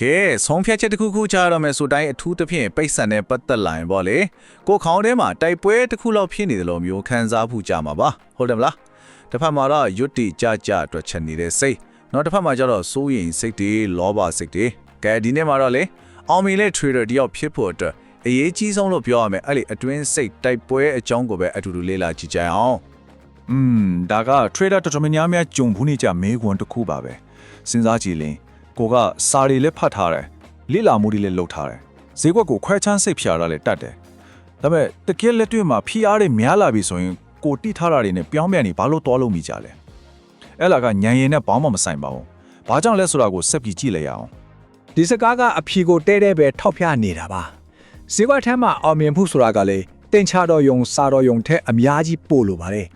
ကဲဆုံးဖြတ်ချက်တစ်ခုခုကြားရမယ်ဆိုတိုင်းအထူးသဖြင့်ပိတ်ဆန်တဲ့ပတ်သက်လာရင်ပေါ့လေကိုခေါင်းထဲမှာတိုက်ပွဲတစ်ခုလောက်ဖြစ်နေတယ်လို့မျိုးခံစားဖို့ကြမှာပါဟုတ်တယ်မလားတစ်ဖက်မှာတော့ယွတ်တိကြကြအတွက်ချက်နေတဲ့စိတ်နောက်တစ်ဖက်မှာကျတော့စိုးရင်စိတ်တွေလောဘစိတ်တွေကဲဒီနေ့မှာတော့လေအောင်မီလေး trader တယောက်ဖြစ်ဖို့အတွက်အရေးကြီးဆုံးလို့ပြောရမယ်အဲ့ဒီအတွင်းစိတ်တိုက်ပွဲအကြောင်းကိုပဲအတူတူလေ့လာကြည့်ကြအောင်อืมဒါက trader တော်တော်များများကြုံဘူးနေကြမေးခွန်းတစ်ခုပါပဲစဉ်းစားကြည့်ရင် ကိုကစာရီလည်းဖတ်ထားတယ်လိလာမှုတွေလည်းလုပ်ထားတယ်ဈေးကွက်ကိုခွဲချမ်းစိတ်ဖြာတာလည်းတတ်တယ်ဒါပေမဲ့တကယ်လက်တွေ့မှာဖိအားတွေများလာပြီဆိုရင်ကိုတိထားတာတွေနဲ့ပြောင်းပြန်နေဘာလို့တွားလို့မိကြလဲအဲ့လာကညံရင်နဲ့ဘောင်းမမဆိုင်ပါဘူးဘာကြောင့်လဲဆိုတာကိုစက်ပြီးကြည့်လိုက်ရအောင်ဒီစကားကအဖြေကိုတဲတဲပဲထောက်ပြနေတာပါဈေးကွက်ထမ်းမှာအောင်မြင်မှုဆိုတာကလေတင်ချတော်ယုံစာတော်ယုံထက်အများကြီးပို့လို့ပါတယ်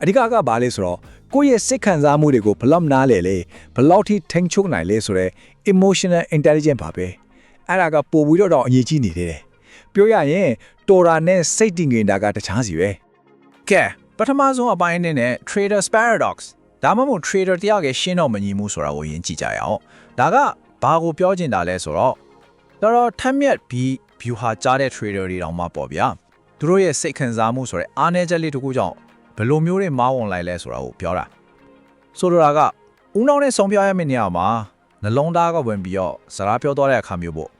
အဓိကကဘာလဲဆိုတော့ ကိုယ့်ရဲ့စိတ်ခံစားမှုတွေကိုဘယ်လောက်နားလဲလေဘယ်လောက်ထိထိန်းချုပ်နိုင်လဲဆိုတော့ emotional intelligence ပါပဲအဲ့ဒါကပို့ပြီးတော့တော့အရေးကြီးနေတယ်ပြောရရင်တော်တာနဲ့စိတ်တည်ငြိမ်တာကတခြားစီပဲကဲပထမဆုံးအပိုင်းအနေနဲ့ traders paradox ဒါမှမဟုတ် trader တယောက်ရဲ့ရှင်းတော့မညီမှုဆိုတာကိုယဉ်ကြည့်ကြရအောင်ဒါကဘာကိုပြောချင်တာလဲဆိုတော့တော်တော်ထက်မြက်ပြီး view ဟာကြားတဲ့ trader တွေတောင်မှပေါ့ဗျာသူတို့ရဲ့စိတ်ခံစားမှုဆိုတဲ့အားနည်းချက်လေးတစ်ခုကြောင့် ဘယ်လိုမျိုးတွေမောင်းဝင်လိုက်လဲဆိုတာကိုပြောတာဆိုလိုတာကဦးနှောင်းနဲ့ဆုံးပြရမယ့်နေရာမှာနှလုံးသားကဝင်ပြီးတော့စကားပြောသွားတဲ့အခါမျိုးပေါ့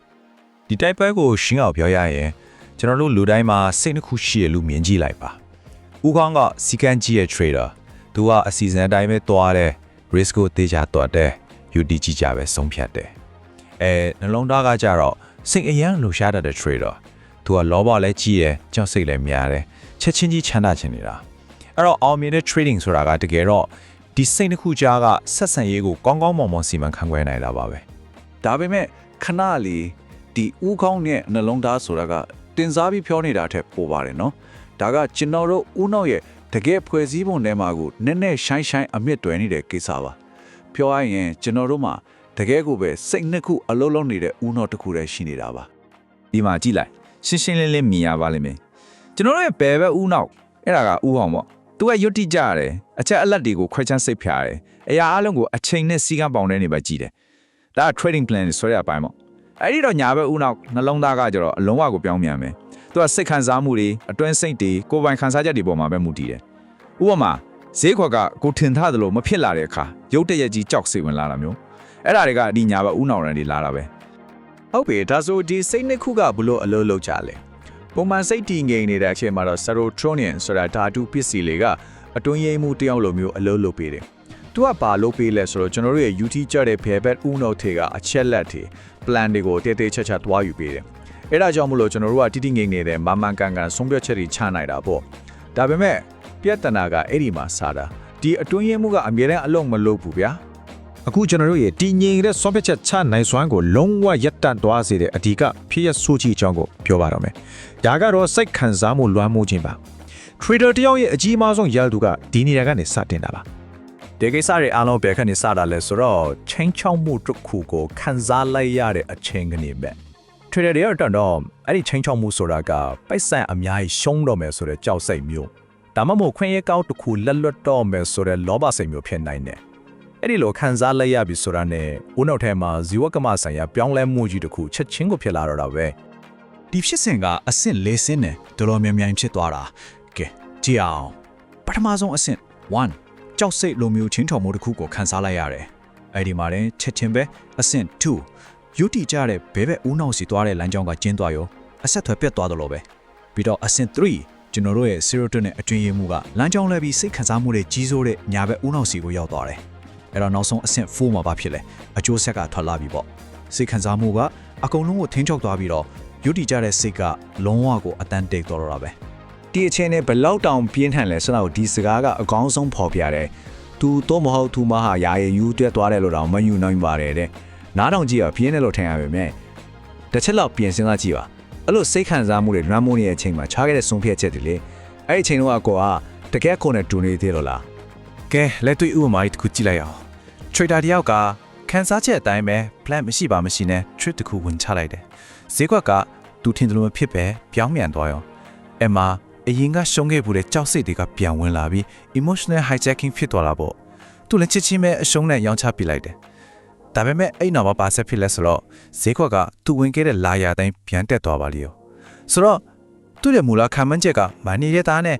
ဒီတိုက်ပွဲကိုရှင်းအောင်ပြောရရင်ကျွန်တော်တို့လူတိုင်းမှာစိတ်နှစ်ခုရှိရလို့မြင်ကြည့်လိုက်ပါ။ဦးခေါင်းကစီကန်ကြီးရဲ့ trader သူကအစီအစဉ်အတိုင်းပဲတွားတယ် risk ကိုတေချာတွားတယ် UTG ကြပဲဆုံးဖြတ်တယ်။အဲနှလုံးသားကကြတော့စိတ်အရန်လှူရှားတတ်တဲ့ trader သူကလောဘလည်းကြီးတယ်ကြောက်စိတ်လည်းများတယ်ချက်ချင်းကြီးချမ်းသာချင်နေတာ။ အဲ့တော့အောင်မြင်တဲ့ trading ဆိုတာကတကယ်တော့ဒီစိတ်နှစ်ခုကြားကဆက်ဆံရေးကိုကောင်းကောင်းမွန်မွန်စီမံခန့်ခွဲနိုင်တာပါပဲဒါပေမဲ့ခဏလေးဒီဥကောင်းနဲ့နှလုံးသားဆိုတာကတင်စားပြီးပြောနေတာထက်ပိုပါတယ်နော်ဒါကကျွန်တော်တို့ဥနောက်ရဲ့တကယ်ဖွဲ့စည်းပုံထဲမှာကိုနည်းနည်းရှိုင်းရှိုင်းအမြင့်တွယ်နေတဲ့ကိစ္စပါပြောရရင်ကျွန်တော်တို့မှာတကယ်ကိုပဲစိတ်နှစ်ခုအလုံးလုံးနေတဲ့ဥနောက်တစ်ခုတည်းရှိနေတာပါဒီမှာကြည့်လိုက်ရှင်းရှင်းလင်းလင်းမြင်ရပါလိမ့်မယ်ကျွန်တော်တို့ရဲ့ဘယ်ဘက်ဦးနောက်အဲ့ဒါကဦးဟောင်ပေါ့ သူကယွတ်တိကြရတယ်အချက်အလက်တွေကိုခွဲချမ်းစိတ်ဖြာတယ်အရာအလုံးကိုအချိန်နဲ့စီကံပေါင်တဲ့နေပဲကြည့်တယ်ဒါက trading plan ဆိုတဲ့အပိုင်းပေါ့အဲ့ဒီတော့ညာဘက်ဦးနောက်နှလုံးသားကကျတော့အလုံးဝကိုပြောင်းမြန်မယ်သူကစိတ်ခံစားမှုတွေအတွင်းစိတ်တွေကိုယ်ပိုင်ခံစားချက်တွေပေါ်မှာပဲမူတည်တယ်ဥပမာဈေးခွက်ကကိုထင်ထားသလိုမဖြစ်လာတဲ့အခါရုတ်တရက်ကြီးကြောက်စိတ်ဝင်လာတာမျိုးအဲ့ဒါတွေကဒီညာဘက်ဦးနောက်ရန်တွေလာတာပဲဟုတ်ပြီဒါဆိုဒီစိတ်နှစ်ခုကဘလို့အလုပ်လုပ်ကြလဲ ပုံမှန်စိတ်တည်ငြိမ်နေတဲ့အချိန်မှာတော့ serotonin ဆိုတာဓာတုပစ္စည်းတွေကအတွင်းရိပ်မှုတယောက်လိုမျိုးအလုပ်လုပ်ပေးတယ်သူကဘာလုပ်ပေးလဲဆိုတော့ကျွန်တော်တို့ရဲ့ UT ကြတဲ့ဖယ်ဘက်ဥနှုတ်တွေကအချက်လက်တွေ plan တွေကိုတည်တည်ချက်ချက်သွားယူပေးတယ်အဲ့ဒါကြောင့်မလို့ကျွန်တော်တို့ကတိတိငိမ့်နေတဲ့မမန်ကန်ကန်ဆုံးဖြတ်ချက်တွေချနိုင်တာပေါ့ဒါပေမဲ့ပြဿနာကအဲ့ဒီမှာစားတာဒီအတွင်းရိပ်မှုကအမြဲတမ်းအလုံးမလုပ်ဘူးဗျာ အခုကျွန်တော်တို့ရဲ့တည်ငြိမ်တဲ့ soft ချက်ချနိုင်စွမ်းကိုလုံးဝရပ်တန့်သွားစေတဲ့အဓိကဖြစ်ရဆိုချီအကြောင်းကိုပြောပါတော့မယ်။ဒါကတော့စိတ်ခံစားမှုလွှမ်းမိုးခြင်းပါ။ trader တယောက်ရဲ့အကြီးမားဆုံးရလဒ်ကဒီနေရာကနေစတင်တာပါဒီကိစ္စတွေအားလုံးဘယ်ခဏစတာလဲဆိုတော့ချင်းချောင်းမှုတစ်ခုကိုခန်းစားလိုက်ရတဲ့အချိန်ကနေပဲ trader တွေကတော့တော့အဲ့ဒီချင်းချောင်းမှုဆိုတာကပိုက်ဆံအများကြီးရှုံးတော့မယ်ဆိုတဲ့ကြောက်စိတ်မျိုးဒါမှမဟုတ်ခွင့်ရကောက်တစ်ခုလက်လွတ်တော့မယ်ဆိုတဲ့လောဘစိတ်မျိုးဖြစ်နိုင်တယ် အဲ့ဒီလိုခန်းစားလိုက်ရပြီဆိုတာနဲ့ဦးနောက်ထဲမှာဇီဝကမဆိုင်ရာပြောင်းလဲမှုကြီးတစ်ခုချက်ချင်းကိုဖြစ်လာတော့တာပဲဒီဖြစ်စဉ်ကအဆင့်၄ဆင့်နဲ့တော်တော်များများဖြစ်သွားတာကဲကြည့်အောင်ပထမဆုံးအဆင့်1ကြောက်စိတ်လိုမျိုးချင်းထော်မှုတစ်ခုကိုခန်းစားလိုက်ရတယ်အဲ့ဒီမှာတင်ချက်ချင်းပဲအဆင့်2ယူတီကြတဲ့ဘဲဘဲဦးနောက်စီသွားတဲ့လမ်းကြောင်းကကျင်းသွားရောအဆက်အသွယ်ပြတ်သွားတယ်လို့ပဲပြီးတော့အဆင့်3ကျွန်တော်တို့ရဲ့ serotonin နဲ့အတွင်းရည်မှုကလမ်းကြောင်းလဲပြီးစိတ်ခံစားမှုတွေကြီးစိုးတဲ့ညာဘက်ဦးနောက်စီကိုရောက်သွားတယ် အဲ့တော့နောက်ဆုံးအဆင့်4မှာဘာဖြစ်လဲအကျိုးဆက်ကထွက်လာပြီပေါ့စိတ်ခံစားမှုကအကုန်လုံးကိုထိန်းချုပ်သွားပြီးတော့ယူတီကြတဲ့စိတ်ကလုံးဝကိုအတန်တိတ်တော်တော့တာပဲဒီအချင်းနဲ့ဘယ်လောက်တောင်ပြင်းထန်လဲဆိုတော့ဒီစကားကအကောင်းဆုံးဖော်ပြတယ်။ तू တော့မဟုတ် तू မဟာရာရင်ယူတက်သွားတယ်လို့တော့မယူနိုင်ပါတယ်တဲ့။နားထောင်ကြည့်ရပြင်းတယ်လို့ထင်ရပါမယ်။တစ်ချက်လောက်ပြင်စဉ်းစားကြည့်ပါ။အဲ့လိုစိတ်ခံစားမှုတွေ run မိုးနေတဲ့အချိန်မှာခြားခဲ့တဲ့ဆုံးဖြတ်ချက်တွေလေ။အဲ့ဒီအချိန်တော့အကောကတကယ်ကိုနဲ့တူနေသေးလို့လား။ကဲလက်တွေ့ဥပမာတစ်ခုကြည့်လိုက်အောင်။ trader တယောက်ကခန်းစားချက်အတိုင်းပဲ plan မရှိပါမရှိနဲ့ trade တစ်ခုဝင်ချလိုက်တယ်။ဈေးကွက်ကသူထင်တယ်လို့မဖြစ်ပဲပြောင်းပြန်သွားရော။အမအရင်ကရှုံးခဲ့ဘူးတဲ့ကြောက်စိတ်တွေကပြန်ဝင်လာပြီး emotional hijacking ဖြစ်သွားတာပေါ့။သူလည်းချစ်ချင်းပဲအရှုံးနဲ့ရောင်းချပြလိုက်တယ်။ဒါပေမဲ့အဲ့နောက်မှာပါဆက်ဖြစ်လဲဆိုတော့ဈေးကွက်ကသူဝင်ခဲ့တဲ့လာယာတိုင်းပြန်တက်သွားပါလိမ့်ရောဆိုတော့သူ့ရဲ့မူလခံမှန်းချက်ကမန်နီရဲ့သားနဲ့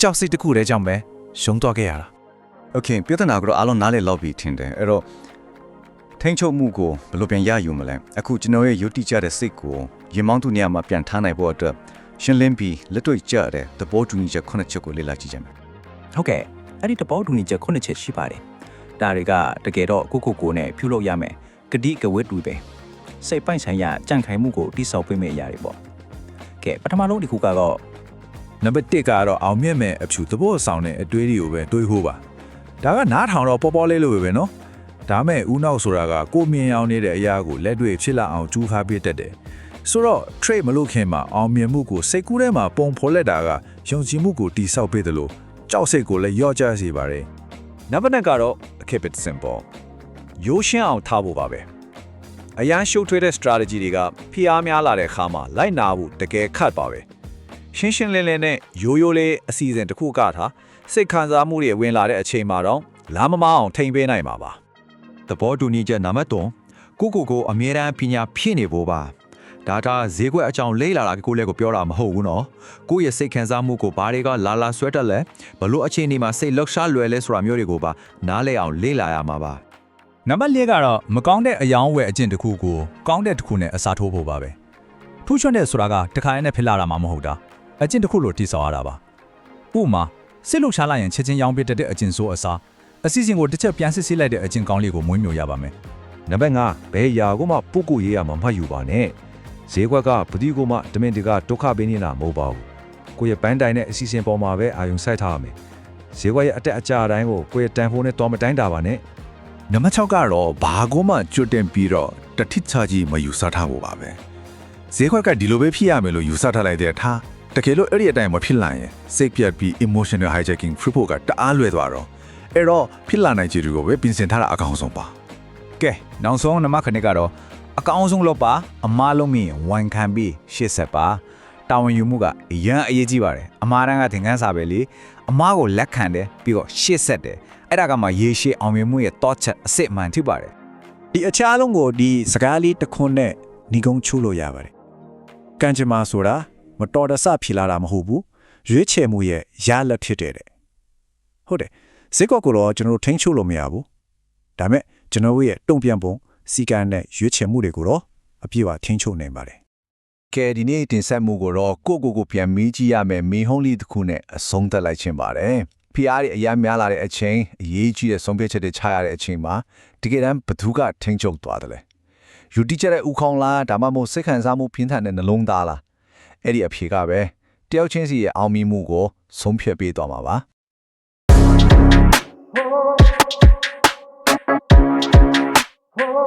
ကြောက်စိတ်တစ်ခုတည်းကြောင့်ပဲရှုံးသွားခဲ့ရတာ โอเคပြဿနာကတော့အားလုံးနားလည်လောက်ပြီထင်တယ်အဲ့တော့ထိန်းချုပ်မှုကိုဘယ်လိုပြန်ရယူမလဲအခုကျွန်တော်ရဲ့ယုတ်တိကျတဲ့စိတ်ကိုရင်မောင်းသူနေရာမှာပြန်ထားနိုင်ဖို့အတွက်ရှင်းလင်းပြီးလက်တွေ့ကျတဲ့သဘောတူညီချက်ခုနှစ်ချက်ကိုလေ့လာကြည့်ကြမယ် ဟုတ်ကဲ့အဲ့ဒီတဘောတူညီချက်ခုနှစ်ချက်ရှိပါတယ်ဒါတွေကတကယ်တော့ကိုကိုကိုနဲ့ပြုလုပ်ရမယ်ဂတိကဝတ်တူပဲစိတ်ပိုင်ဆိုင်ရာကြန့်ခိုင်မှုကိုတိဆောက်ပေးမယ့်အရာတွေပေါ့ကဲပထမဆုံးတစ်ခုကတော့ နံပါတ်1ကတော့အောင်မြင့်မဲ့အဖြူသဘောဆောင်တဲ့အတွေးတွေကိုပဲတွေးဖို့ပါ ဒါကနားထောင်တော့ပေါ်ပေါ်လေးလိုပဲပဲနော်ဒါမဲ့ဦးနောက်ဆိုတာကကိုမြင်အောင်နေတဲ့အရာကိုလက်တွေ့ဖြစ်လာအောင်ကြိုးစားပေးတတ်တယ်ဆိုတော့ trade မလုပ်ခင်မှာအောင်မြင်မှုကိုစိတ်ကူးထဲမှာပုံဖော်လက်တာကယုံကြည်မှုကိုတိဆောက်ပေးတယ်လို့ကြောက်စိတ်ကိုလည်းရော့ကျစေပါတယ်နံပါတ်2ကတော့ keep it simple ရိုးရှင်းအောင်ထားဖို့ပါပဲအရန်ရှုပ်ထွေးတဲ့ strategy တွေကဖိအားများလာတဲ့အခါမှာလိုက်နာဖို့တကယ်ခတ်ပါပဲရှင်းရှင်းလင်းလင်းနဲ့ရိုးရိုးလေးအစီအစဉ်တစ်ခုကထား စိတ်ခံစားမှုတွေဝင်လာတဲ့အချိန်မှာတော့လာမမအောင်ထိန်ပေးနိုင်မှာပါသဘောတူညီချက်နံပါတ်3ကိုကိုကိုအမြဲတမ်းပညာဖြစ်နေဖို့ပါဒါကဈေးကွက်အကြောင်းလေးလာတာကိုလည်းကိုပြောတာမဟုတ်ဘူးနော်ကိုယ့်ရဲ့စိတ်ခံစားမှုကိုဘာတွေကလာလာဆွဲတက်လဲဘလို့အခြေအနေမှာစိတ်လောက်ရှားလွယ်လဲဆိုတာမျိုးတွေကိုပါနားလဲအောင်လေးလာရမှာပါနံပါတ်၄ကတော့မကောင်းတဲ့အယောင်းဝယ်အကျင့်တစ်ခုကိုကောင်းတဲ့တစ်ခုနဲ့အစားထိုးဖို့ပါပဲထူးချွန်တဲ့ဆိုတာကတစ်ခါနဲ့ဖြစ်လာတာမှမဟုတ်တာအကျင့်တစ်ခုလိုတိဆောက်ရတာပါဥပမာ စစ်လို့ရှားလိုက်ရင်ချက်ချင်းရောင်းပစ်တတ်တဲ့အကျင့်ဆိုးအစားအစီအစဉ်ကိုတစ်ချက်ပြန်စစ်ဆေးလိုက်တဲ့အကျင့်ကောင်းလေးကိုမွေးမြူရပါမယ်နံပါတ်5ဘယ်ຢာကိုမှပုတ်ကိုရေးရမှာမှတ်ယူပါနဲ့ဈေးကွက်ကဘယ်သူကမှတမင်တကဒုက္ခပေးနေတာမဟုတ်ပါဘူးကိုယ့်ရဲ့ပန်းတိုင်နဲ့အစီအစဉ်ပေါ်မှာပဲအာရုံစိုက်ထားရမယ်ဈေးကွက်ရဲ့အတက်အကျအတိုင်းကိုကိုယ့်ရဲ့တန်ဖိုးနဲ့တော်မတိုင်းတာပါနဲ့နံပါတ်6ကတော့ဘာကိုမှကျွတ်တင်ပြီးတော့တတိချကြီးမယူဆထားဖို့ပါပဲဈေးခွက်ကဒီလိုပဲဖြစ်ရမယ်လို့ယူဆထားလိုက်တဲ့ထား တကယ်လို့အဲ့ဒီအတိုင်းမဖြစ်လာရင်စိတ်ပြတ်ပြီး emotional hijacking ဖြစ်ဖို့ကတအားလွယ်သွားတော့အဲ့တော့ဖြစ်လာနိုင်ခြေတွေကိုပဲပြင်ဆင်ထားတာအကောင်းဆုံးပါကဲနောက်ဆုံးနံပါတ်ခဏကတော့အကောင်းဆုံးလုပ်ပါအမားလုံးမိရင်ဝန်ခံပြီးရှေ့ဆက်ပါတာဝန်ယူမှုကအရန်အရေးကြီးပါတယ်အမားတန်းကသင်ခန်းစာပဲလေအမားကိုလက်ခံတယ်ပြီးတော့ရှေ့ဆက်တယ်အဲ့ဒါကမှရေရှည်အောင်မြင်မှုရဲ့တော့ချက်အစစ်အမှန်ဖြစ်ပါတယ်ဒီအချားလုံးကိုဒီစကားလေးတစ်ခွန်းနဲ့ညီကုန်းချိုးလို့ရပါတယ်ကံကြမ္မာဆိုတာ မတော်တဆဖြစ်လာတာမဟုတ်ဘူးရွေးချယ်မှုရဲ့ရလက်ဖြစ်တဲ့တဲ့ဟုတ်တယ်စိတ်ကောက်ကိုတော့ကျွန်တော်တို့ထိန်းချုပ်လို့မရဘူးဒါပေမဲ့ကျွန်တော်တို့ရဲ့တုံ့ပြန်ပုံစီကံနဲ့ရွေးချယ်မှုတွေကိုတော့အပြည့်အဝထိန်းချုပ်နိုင်ပါတယ်ကဲဒီနေ့တင်ဆက်မှုကိုတော့ကိုကိုကိုပြန်မေးကြည့်ရမယ်မီဟုံးလေးတစ်ခုနဲ့အဆုံးသတ်လိုက်ခြင်းပါတယ်ဖီအားတွေအများများလာတဲ့အချိန်အရေးကြီးတဲ့ဆုံးဖြတ်ချက်တွေချရတဲ့အချိန်မှာတကယ်တမ်းဘသူကထိန်းချုပ်သွားတယ်လဲယူတီချက်တဲ့ဥခေါင်လားဒါမှမဟုတ်စိတ်ခံစားမှုပြင်းထန်တဲ့နှလုံးသားလား အဲ့ဒီအဖြေကပဲတယောက်ချင်းစီရဲ့အောင်မြင်မှုကိုဆုံးဖြတ်ပေးသွားမှာပါ